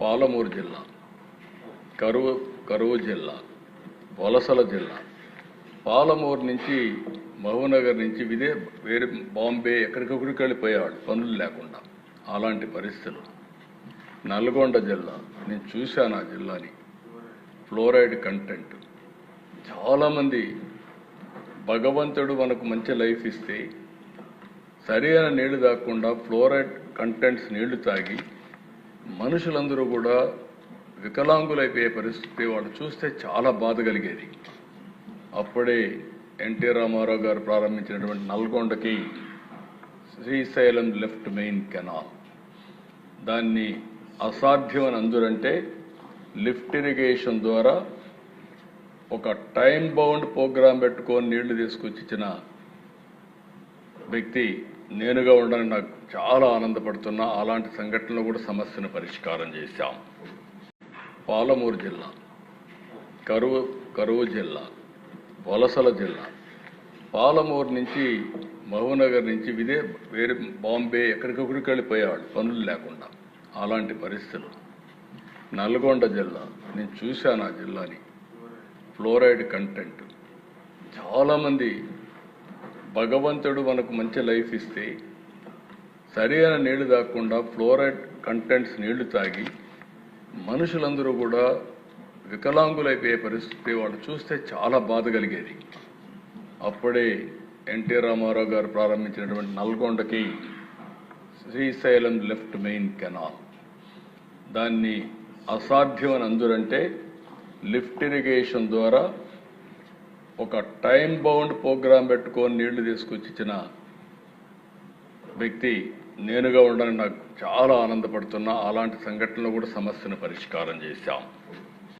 పాలమూరు జిల్లా కరువు కరువు జిల్లా వలసల జిల్లా. పాలమూరు నుంచి మహబూనగర్ నుంచి విదే వేరే బాంబే ఎక్కడికొక్కడికి వెళ్ళిపోయేవాడు. పనులు లేకుండా. అలాంటి పరిస్థితులు. నల్గొండ జిల్లా. నేను చూశాను ఆ జిల్లాని. Fluoride content. చాలామంది భగవంతుడు మనకు మంచి లైఫ్ ఇస్తే సరైన నీళ్ళు తాగకుండా ఫ్లోరైడ్ కంటెంట్స్ నీళ్ళు తాగి మనుషులందరూ కూడా వికలాంగులైపోయే పరిస్థితి వాళ్ళు చూస్తే చాలా బాధ కలిగేది. అప్పుడే ఎన్టీ రామారావు గారు ప్రారంభించినటువంటి నల్గొండకి శ్రీశైలం లెఫ్ట్ మెయిన్ కెనాల్. దాన్ని అసాధ్యం అని అందురంటే లిఫ్ట్ ఇరిగేషన్ ద్వారా ఒక టైం బౌండ్ ప్రోగ్రాం పెట్టుకొని నీళ్ళు తీసుకొచ్చి ఇచ్చిన వ్యక్తి నేనుగా ఉండడానికి నాకు చాలా ఆనందపడుతున్నా అలాంటి సంఘటనలు కూడా సమస్యను పరిష్కారం చేశాం. పాలమూరు జిల్లా కరువు కరువు జిల్లా వలసల జిల్లా. పాలమూరు నుంచి మహబూనగర్ నుంచి విదే వేరే బాంబే ఎక్కడికొక్కడికి వెళ్ళిపోయేవాడు పనులు లేకుండా. అలాంటి పరిస్థితులు. నల్గొండ జిల్లా నేను చూశాను ఆ జిల్లాని. Fluoride content. చాలామంది భగవంతుడు మనకు మంచి లైఫ్ ఇస్తే సరైన నీళ్ళు తాగకుండా ఫ్లోరైడ్ కంటెంట్స్ నీళ్ళు తాగి మనుషులందరూ కూడా వికలాంగులైపోయే పరిస్థితి వాళ్ళు చూస్తే చాలా బాధ కలిగేది. అప్పుడే ఎన్టీ రామారావు గారు ప్రారంభించినటువంటి నల్గొండకి శ్రీశైలం లెఫ్ట్ మెయిన్ కెనాల్. దాన్ని అసాధ్యం అని అందురంటే లిఫ్ట్ ఇరిగేషన్ ద్వారా ఒక టైం బౌండ్ ప్రోగ్రాం పెట్టుకొని నీళ్ళు తీసుకొచ్చి ఇచ్చిన వ్యక్తి నేనుగా ఉండడానికి నాకు చాలా ఆనందపడుతున్నా. అలాంటి సంఘటనలు కూడా సమస్యను పరిష్కారం చేశాం.